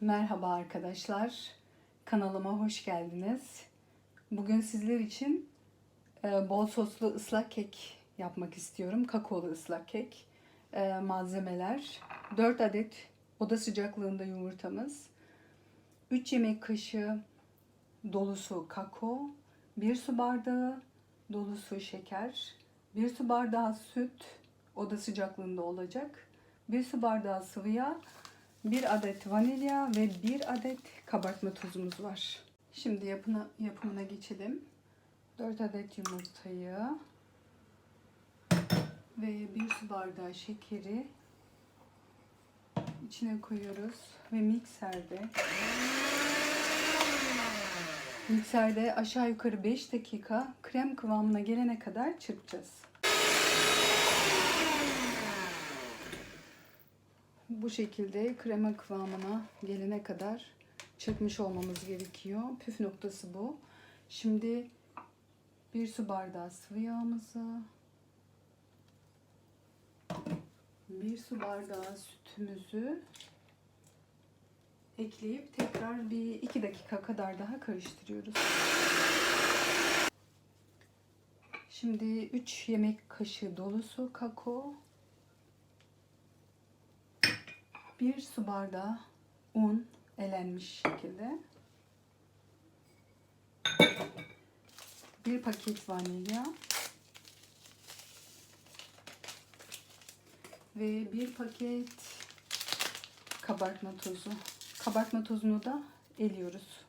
Merhaba arkadaşlar. Kanalıma hoş geldiniz. Bugün sizler için e, bol soslu ıslak kek yapmak istiyorum. Kakaolu ıslak kek. E, malzemeler 4 adet oda sıcaklığında yumurtamız, 3 yemek kaşığı dolusu kakao, 1 su bardağı dolusu şeker, 1 su bardağı süt oda sıcaklığında olacak, 1 su bardağı sıvı yağ, 1 adet vanilya ve 1 adet kabartma tozumuz var. Şimdi yapına, yapımına geçelim. 4 adet yumurtayı ve 1 su bardağı şekeri içine koyuyoruz ve mikserde mikserde aşağı yukarı 5 dakika krem kıvamına gelene kadar çırpacağız. Bu şekilde krema kıvamına gelene kadar çırpmış olmamız gerekiyor. Püf noktası bu. Şimdi bir su bardağı sıvı yağımızı, bir su bardağı sütümüzü ekleyip tekrar bir iki dakika kadar daha karıştırıyoruz. Şimdi 3 yemek kaşığı dolusu kakao, bir su bardağı un elenmiş şekilde, bir paket vanilya ve bir paket kabartma tozu. Kabartma tozunu da eliyoruz.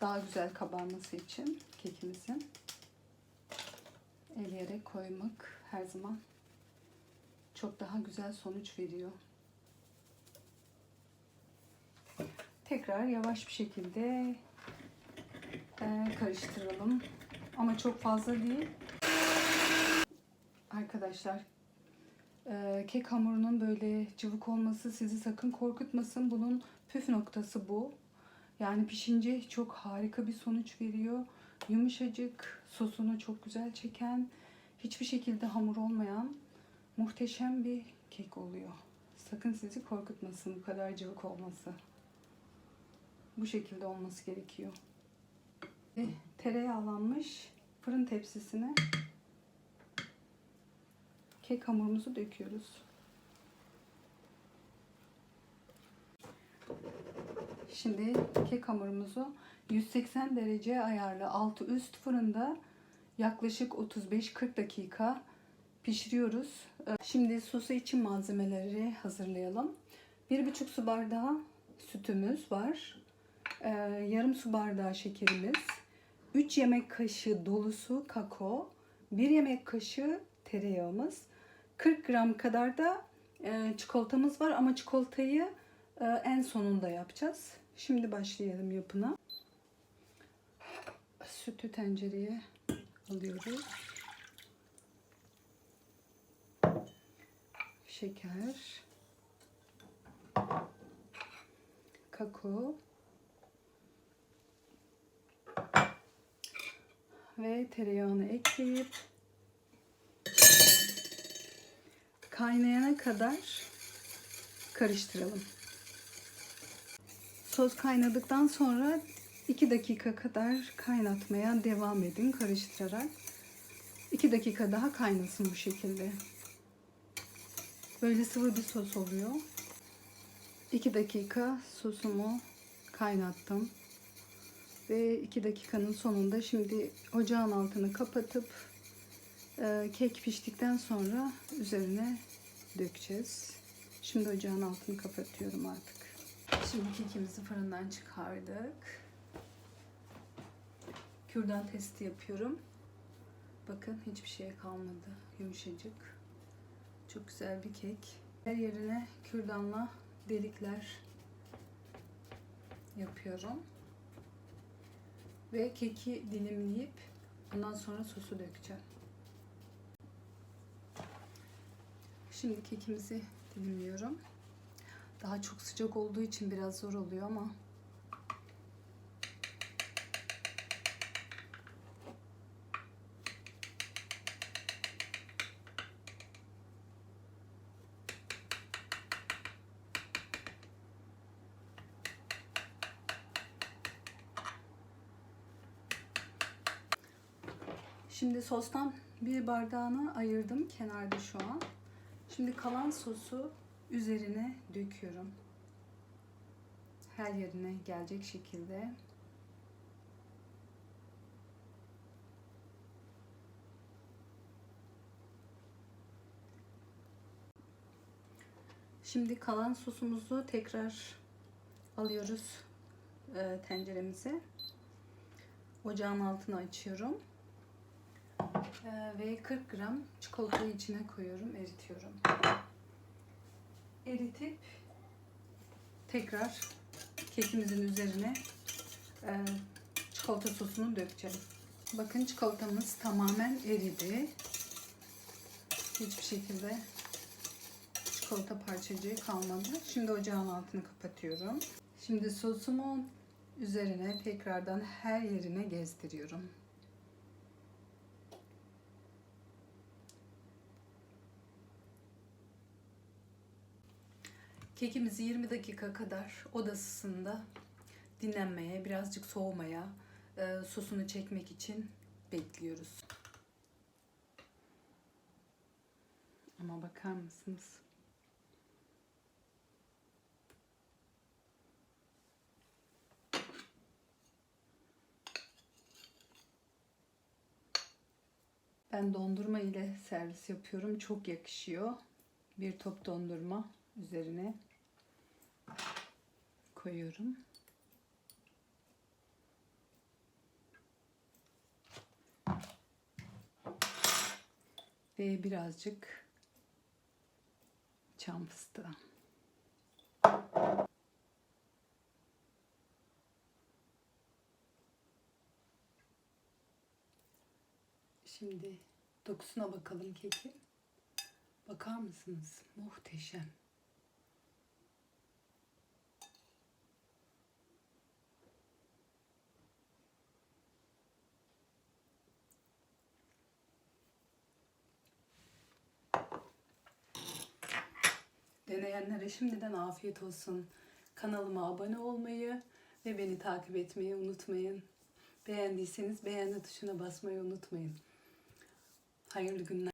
Daha güzel kabarması için kekimizin eleyerek koymak her zaman çok daha güzel sonuç veriyor. Tekrar yavaş bir şekilde e, karıştıralım. Ama çok fazla değil. Arkadaşlar e, kek hamurunun böyle cıvık olması sizi sakın korkutmasın. Bunun püf noktası bu. Yani pişince çok harika bir sonuç veriyor. Yumuşacık, sosunu çok güzel çeken, hiçbir şekilde hamur olmayan muhteşem bir kek oluyor. Sakın sizi korkutmasın bu kadar cıvık olması. Bu şekilde olması gerekiyor. Ve tereyağlanmış fırın tepsisine kek hamurumuzu döküyoruz. Şimdi kek hamurumuzu 180 derece ayarlı altı üst fırında yaklaşık 35-40 dakika pişiriyoruz. Şimdi sosu için malzemeleri hazırlayalım. 1,5 su bardağı sütümüz var. Ee, yarım su bardağı şekerimiz. 3 yemek kaşığı dolusu kakao. 1 yemek kaşığı tereyağımız. 40 gram kadar da e, çikolatamız var ama çikolatayı e, en sonunda yapacağız. Şimdi başlayalım yapına. Sütü tencereye alıyoruz. Şeker, kakao ve tereyağını ekleyip kaynayana kadar karıştıralım. Sos kaynadıktan sonra 2 dakika kadar kaynatmaya devam edin karıştırarak. 2 dakika daha kaynasın bu şekilde. Böyle sıvı bir sos oluyor. 2 dakika sosumu kaynattım. Ve 2 dakikanın sonunda şimdi ocağın altını kapatıp e, kek piştikten sonra üzerine dökeceğiz. Şimdi ocağın altını kapatıyorum artık. Şimdi kekimizi fırından çıkardık. Kürdan testi yapıyorum. Bakın hiçbir şey kalmadı. Yumuşacık. Çok güzel bir kek. Her yerine kürdanla delikler yapıyorum. Ve keki dilimleyip ondan sonra sosu dökeceğim. Şimdi kekimizi dilimliyorum. Daha çok sıcak olduğu için biraz zor oluyor ama Şimdi sostan bir bardağını ayırdım kenarda şu an. Şimdi kalan sosu üzerine döküyorum. Her yerine gelecek şekilde. Şimdi kalan sosumuzu tekrar alıyoruz e, tenceremize. Ocağın altını açıyorum. E, ve 40 gram çikolatayı içine koyuyorum, eritiyorum. Eritip tekrar kekimizin üzerine e, çikolata sosunu dökeceğim. Bakın çikolatamız tamamen eridi. Hiçbir şekilde çikolata parçacığı kalmadı. Şimdi ocağın altını kapatıyorum. Şimdi sosumun üzerine tekrardan her yerine gezdiriyorum. Kekimizi 20 dakika kadar oda ısısında dinlenmeye, birazcık soğumaya, e, sosunu çekmek için bekliyoruz. Ama bakar mısınız? Ben dondurma ile servis yapıyorum. Çok yakışıyor. Bir top dondurma üzerine koyuyorum. Ve birazcık çam fıstığı. Şimdi dokusuna bakalım keki. Bakar mısınız? Muhteşem. Deneyenlere şimdiden afiyet olsun. Kanalıma abone olmayı ve beni takip etmeyi unutmayın. Beğendiyseniz beğenme tuşuna basmayı unutmayın. Hayırlı günler.